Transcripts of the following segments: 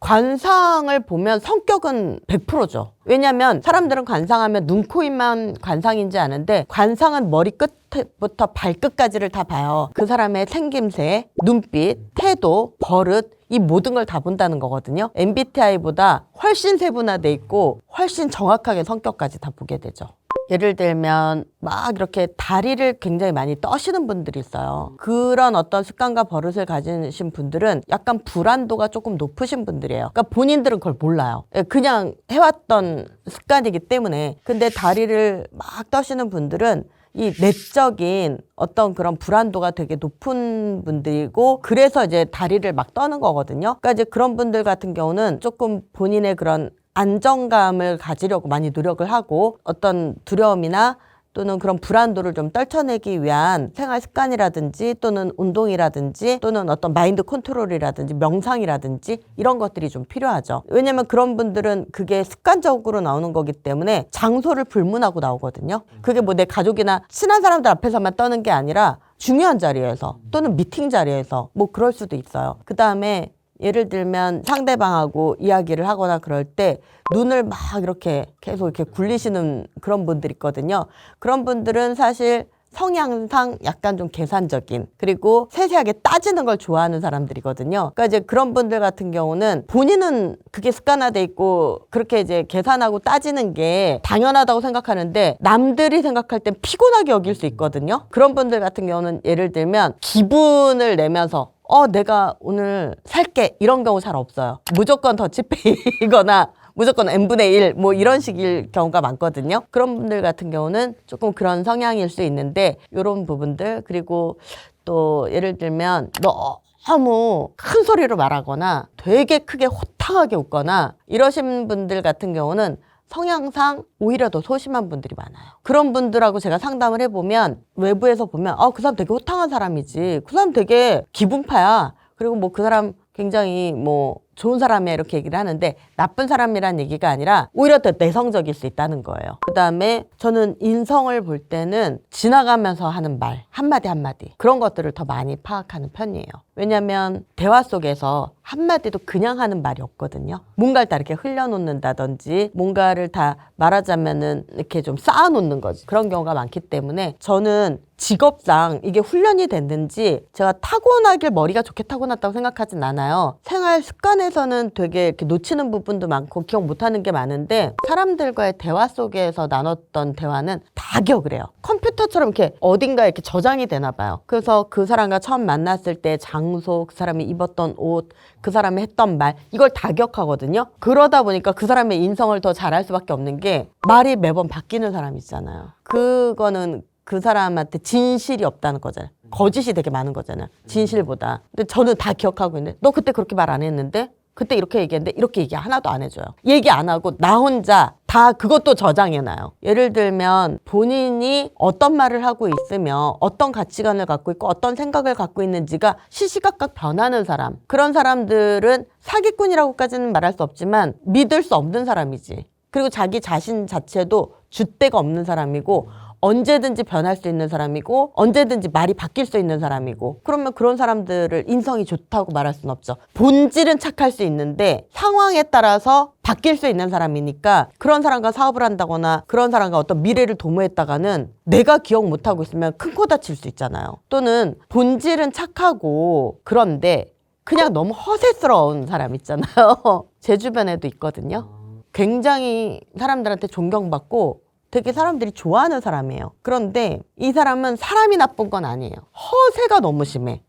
관상을 보면 성격은 100%죠. 왜냐면 사람들은 관상하면 눈, 코, 입만 관상인지 아는데 관상은 머리 끝부터 발끝까지를 다 봐요. 그 사람의 생김새, 눈빛, 태도, 버릇 이 모든 걸 다 본다는 거거든요. MBTI보다 훨씬 세분화돼 있고 훨씬 정확하게 성격까지 다 보게 되죠. 예를 들면 막 이렇게 다리를 굉장히 많이 떠시는 분들이 있어요. 그런 어떤 습관과 버릇을 가지신 분들은 약간 불안도가 조금 높으신 분들이에요. 그러니까 본인들은 그걸 몰라요. 예, 그냥 해왔던 습관이기 때문에. 근데 다리를 막 떠시는 분들은 이 내적인 어떤 그런 불안도가 되게 높은 분들이고 그래서 이제 다리를 막 떠는 거거든요. 그러니까 이제 그런 분들 같은 경우는 조금 본인의 그런 안정감을 가지려고 많이 노력을 하고 어떤 두려움이나 또는 그런 불안도를 좀 떨쳐내기 위한 생활 습관이라든지 또는 운동이라든지 또는 어떤 마인드 컨트롤이라든지 명상이라든지 이런 것들이 좀 필요하죠. 왜냐면 그런 분들은 그게 습관적으로 나오는 거기 때문에 장소를 불문하고 나오거든요. 그게 뭐 내 가족이나 친한 사람들 앞에서만 떠는 게 아니라 중요한 자리에서 또는 미팅 자리에서 뭐 그럴 수도 있어요. 그 다음에 예를 들면 상대방하고 이야기를 하거나 그럴 때 눈을 막 이렇게 계속 이렇게 굴리시는 그런 분들 있거든요. 그런 분들은 사실 성향상 약간 좀 계산적인 그리고 세세하게 따지는 걸 좋아하는 사람들이거든요. 그러니까 이제 그런 분들 같은 경우는 본인은 그게 습관화돼 있고 그렇게 이제 계산하고 따지는 게 당연하다고 생각하는데 남들이 생각할 땐 피곤하게 여길 수 있거든요. 그런 분들 같은 경우는 예를 들면 기분을 내면서 어, 내가 오늘 살게. 이런 경우 잘 없어요. 무조건 더치페이거나 무조건 n분의 1, 뭐 이런 식일 경우가 많거든요. 그런 분들 같은 경우는 조금 그런 성향일 수 있는데, 요런 부분들, 그리고 또 예를 들면, 너무 큰 소리로 말하거나 되게 크게 호탕하게 웃거나 이러신 분들 같은 경우는 성향상 오히려 더 소심한 분들이 많아요. 그런 분들하고 제가 상담을 해보면 외부에서 보면 아, 그 사람 되게 호탕한 사람이지. 그 사람 되게 기분파야. 그리고 뭐 그 사람 굉장히 뭐 좋은 사람이야 이렇게 얘기를 하는데 나쁜 사람이란 얘기가 아니라 오히려 더 내성적일 수 있다는 거예요. 그 다음에 저는 인성을 볼 때는 지나가면서 하는 말 한마디 한마디 그런 것들을 더 많이 파악하는 편이에요. 왜냐하면 대화 속에서 한마디도 그냥 하는 말이 없거든요. 뭔가를 다 이렇게 흘려놓는다든지 뭔가를 다 말하자면은 이렇게 좀 쌓아놓는 거지. 그런 경우가 많기 때문에 저는 직업상 이게 훈련이 됐는지 제가 타고나길 머리가 좋게 타고났다고 생각하진 않아요. 생활 습관에서는 되게 이렇게 놓치는 부분도 많고 기억 못하는 게 많은데 사람들과의 대화 속에서 나눴던 대화는 다 기억을 해요. 컴퓨터처럼 이렇게 어딘가에 이렇게 저장이 되나 봐요. 그래서 그 사람과 처음 만났을 때 장 소, 그 사람이 입었던 옷, 그 사람이 했던 말 이걸 다 기억하거든요. 그러다 보니까 그 사람의 인성을 더 잘할 수밖에 없는 게 말이 매번 바뀌는 사람 있잖아요. 그거는 그 사람한테 진실이 없다는 거잖아요. 거짓이 되게 많은 거잖아요. 진실보다. 근데 저는 다 기억하고 있는데 너 그때 그렇게 말 안 했는데 그때 이렇게 얘기했는데 이렇게 얘기 하나도 안 해줘요. 얘기 안 하고 나 혼자 다 그것도 저장해놔요. 예를 들면 본인이 어떤 말을 하고 있으며 어떤 가치관을 갖고 있고 어떤 생각을 갖고 있는지가 시시각각 변하는 사람. 그런 사람들은 사기꾼이라고까지는 말할 수 없지만 믿을 수 없는 사람이지. 그리고 자기 자신 자체도 줏대가 없는 사람이고 언제든지 변할 수 있는 사람이고 언제든지 말이 바뀔 수 있는 사람이고 그러면 그런 사람들을 인성이 좋다고 말할 수는 없죠. 본질은 착할 수 있는데 상황에 따라서 바뀔 수 있는 사람이니까 그런 사람과 사업을 한다거나 그런 사람과 어떤 미래를 도모했다가는 내가 기억 못하고 있으면 큰 코 다칠 수 있잖아요. 또는 본질은 착하고 그런데 그냥 너무 허세스러운 사람 있잖아요. 제 주변에도 있거든요. 굉장히 사람들한테 존경받고 되게 사람들이 좋아하는 사람이에요. 그런데 이 사람은 사람이 나쁜 건 아니에요. 허세가 너무 심해.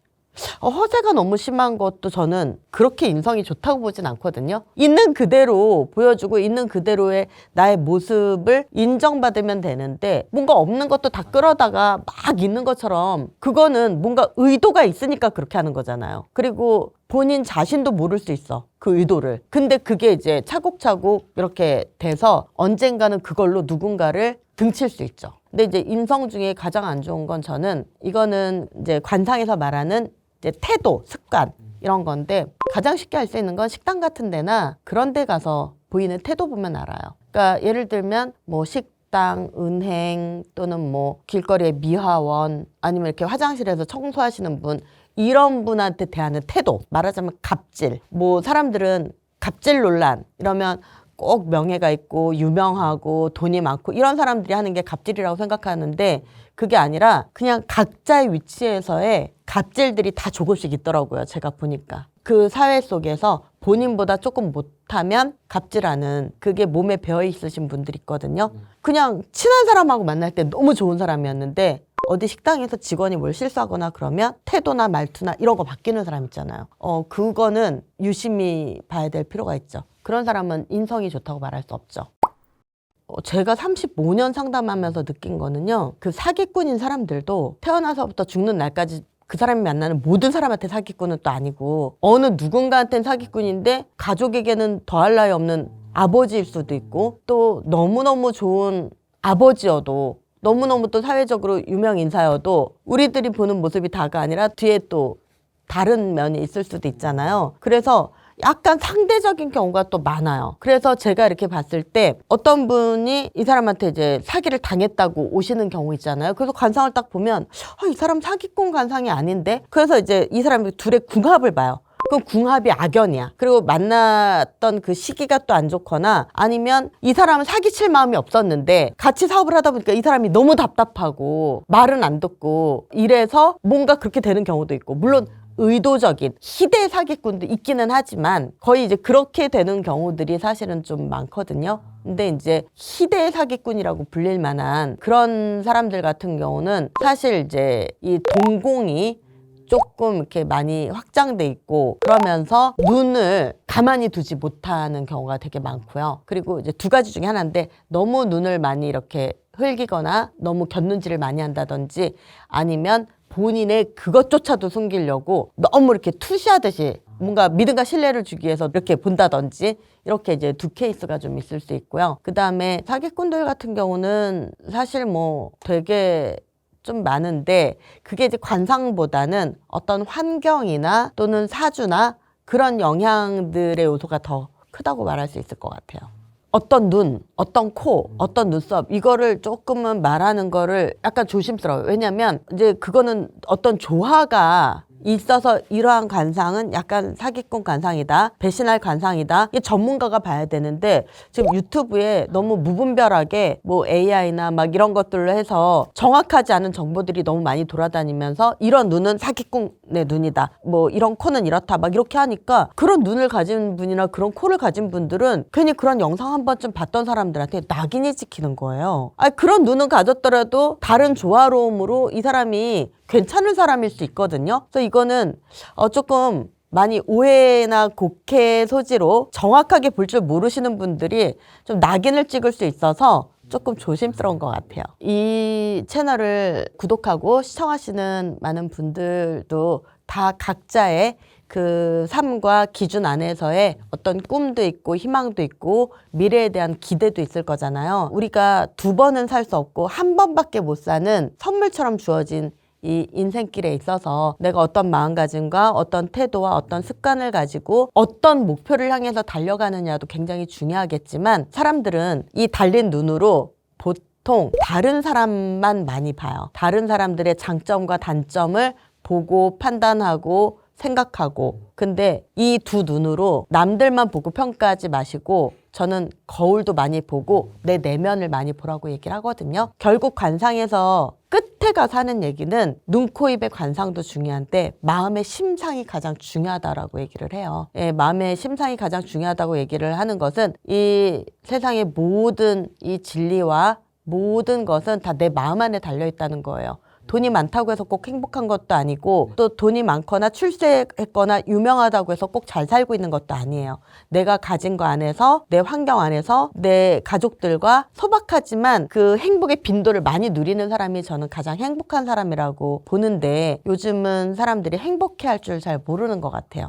어, 허세가 너무 심한 것도 저는 그렇게 인성이 좋다고 보진 않거든요. 있는 그대로 보여주고 있는 그대로의 나의 모습을 인정받으면 되는데 뭔가 없는 것도 다 끌어다가 막 있는 것처럼 그거는 뭔가 의도가 있으니까 그렇게 하는 거잖아요. 그리고 본인 자신도 모를 수 있어. 그 의도를. 근데 그게 이제 차곡차곡 이렇게 돼서 언젠가는 그걸로 누군가를 등칠 수 있죠. 근데 이제 인성 중에 가장 안 좋은 건 저는 이거는 이제 관상에서 말하는 이제 태도, 습관 이런 건데 가장 쉽게 할 수 있는 건 식당 같은 데나 그런 데 가서 보이는 태도 보면 알아요. 그러니까 예를 들면 뭐 식당, 은행 또는 뭐 길거리의 미화원 아니면 이렇게 화장실에서 청소하시는 분 이런 분한테 대하는 태도 말하자면 갑질 뭐 사람들은 갑질 논란 이러면 꼭 명예가 있고 유명하고 돈이 많고 이런 사람들이 하는 게 갑질이라고 생각하는데 그게 아니라 그냥 각자의 위치에서의 갑질들이 다 조금씩 있더라고요. 제가 보니까. 그 사회 속에서 본인보다 조금 못하면 갑질하는 그게 몸에 배어 있으신 분들이 있거든요. 그냥 친한 사람하고 만날 때 너무 좋은 사람이었는데 어디 식당에서 직원이 뭘 실수하거나 그러면 태도나 말투나 이런 거 바뀌는 사람 있잖아요. 어, 그거는 유심히 봐야 될 필요가 있죠. 그런 사람은 인성이 좋다고 말할 수 없죠. 어, 제가 35년 상담하면서 느낀 거는요. 그 사기꾼인 사람들도 태어나서부터 죽는 날까지 그 사람이 만나는 모든 사람한테 사기꾼은 또 아니고 어느 누군가한테는 사기꾼인데 가족에게는 더할 나위 없는 아버지일 수도 있고 또 너무너무 좋은 아버지여도 너무너무 또 사회적으로 유명 인사여도 우리들이 보는 모습이 다가 아니라 뒤에 또 다른 면이 있을 수도 있잖아요. 그래서 약간 상대적인 경우가 또 많아요. 그래서 제가 이렇게 봤을 때 어떤 분이 이 사람한테 이제 사기를 당했다고 오시는 경우 있잖아요. 그래서 관상을 딱 보면 아, 이 사람 사기꾼 관상이 아닌데? 그래서 이제 이 사람이 둘의 궁합을 봐요. 그럼 궁합이 악연이야. 그리고 만났던 그 시기가 또 안 좋거나 아니면 이 사람은 사기칠 마음이 없었는데 같이 사업을 하다 보니까 이 사람이 너무 답답하고 말은 안 듣고 이래서 뭔가 그렇게 되는 경우도 있고 물론 의도적인 희대 사기꾼도 있기는 하지만 거의 이제 그렇게 되는 경우들이 사실은 좀 많거든요. 근데 이제 희대 사기꾼이라고 불릴 만한 그런 사람들 같은 경우는 사실 이제 이 동공이 조금 이렇게 많이 확장돼 있고 그러면서 눈을 가만히 두지 못하는 경우가 되게 많고요. 그리고 이제 두 가지 중에 하나인데 너무 눈을 많이 이렇게 흘기거나 너무 곁눈질을 많이 한다든지 아니면 본인의 그것조차도 숨기려고 너무 이렇게 투시하듯이 뭔가 믿음과 신뢰를 주기 위해서 이렇게 본다든지 이렇게 이제 두 케이스가 좀 있을 수 있고요. 그 다음에 사기꾼들 같은 경우는 사실 뭐 되게 좀 많은데 그게 이제 관상보다는 어떤 환경이나 또는 사주나 그런 영향들의 요소가 더 크다고 말할 수 있을 것 같아요. 어떤 눈, 어떤 코, 어떤 눈썹 이거를 조금은 말하는 거를 약간 조심스러워요. 왜냐면 이제 그거는 어떤 조화가 있어서 이러한 관상은 약간 사기꾼 관상이다, 배신할 관상이다. 이 전문가가 봐야 되는데 지금 유튜브에 너무 무분별하게 뭐 AI나 막 이런 것들로 해서 정확하지 않은 정보들이 너무 많이 돌아다니면서 이런 눈은 사기꾼의 눈이다. 뭐 이런 코는 이렇다. 막 이렇게 하니까 그런 눈을 가진 분이나 그런 코를 가진 분들은 괜히 그런 영상 한 번쯤 봤던 사람들한테 낙인이 찍히는 거예요. 아 그런 눈은 가졌더라도 다른 조화로움으로 이 사람이 괜찮은 사람일 수 있거든요. 그래서 이거는 어 조금 많이 오해나 곡해 소지로 정확하게 볼 줄 모르시는 분들이 좀 낙인을 찍을 수 있어서 조금 조심스러운 것 같아요. 이 채널을 구독하고 시청하시는 많은 분들도 다 각자의 그 삶과 기준 안에서의 어떤 꿈도 있고 희망도 있고 미래에 대한 기대도 있을 거잖아요. 우리가 두 번은 살 수 없고 한 번밖에 못 사는 선물처럼 주어진 이 인생길에 있어서 내가 어떤 마음가짐과 어떤 태도와 어떤 습관을 가지고 어떤 목표를 향해서 달려가느냐도 굉장히 중요하겠지만 사람들은 이 달린 눈으로 보통 다른 사람만 많이 봐요. 다른 사람들의 장점과 단점을 보고 판단하고 생각하고 근데 이 두 눈으로 남들만 보고 평가하지 마시고 저는 거울도 많이 보고 내 내면을 많이 보라고 얘기를 하거든요. 결국 관상에서 끝에 가서 하는 얘기는 눈, 코, 입의 관상도 중요한데 마음의 심상이 가장 중요하다라고 얘기를 해요. 예, 마음의 심상이 가장 중요하다고 얘기를 하는 것은 이 세상의 모든 이 진리와 모든 것은 다 내 마음 안에 달려 있다는 거예요. 돈이 많다고 해서 꼭 행복한 것도 아니고 또 돈이 많거나 출세했거나 유명하다고 해서 꼭 잘 살고 있는 것도 아니에요. 내가 가진 거 안에서 내 환경 안에서 내 가족들과 소박하지만 그 행복의 빈도를 많이 누리는 사람이 저는 가장 행복한 사람이라고 보는데 요즘은 사람들이 행복해 할 줄 잘 모르는 것 같아요.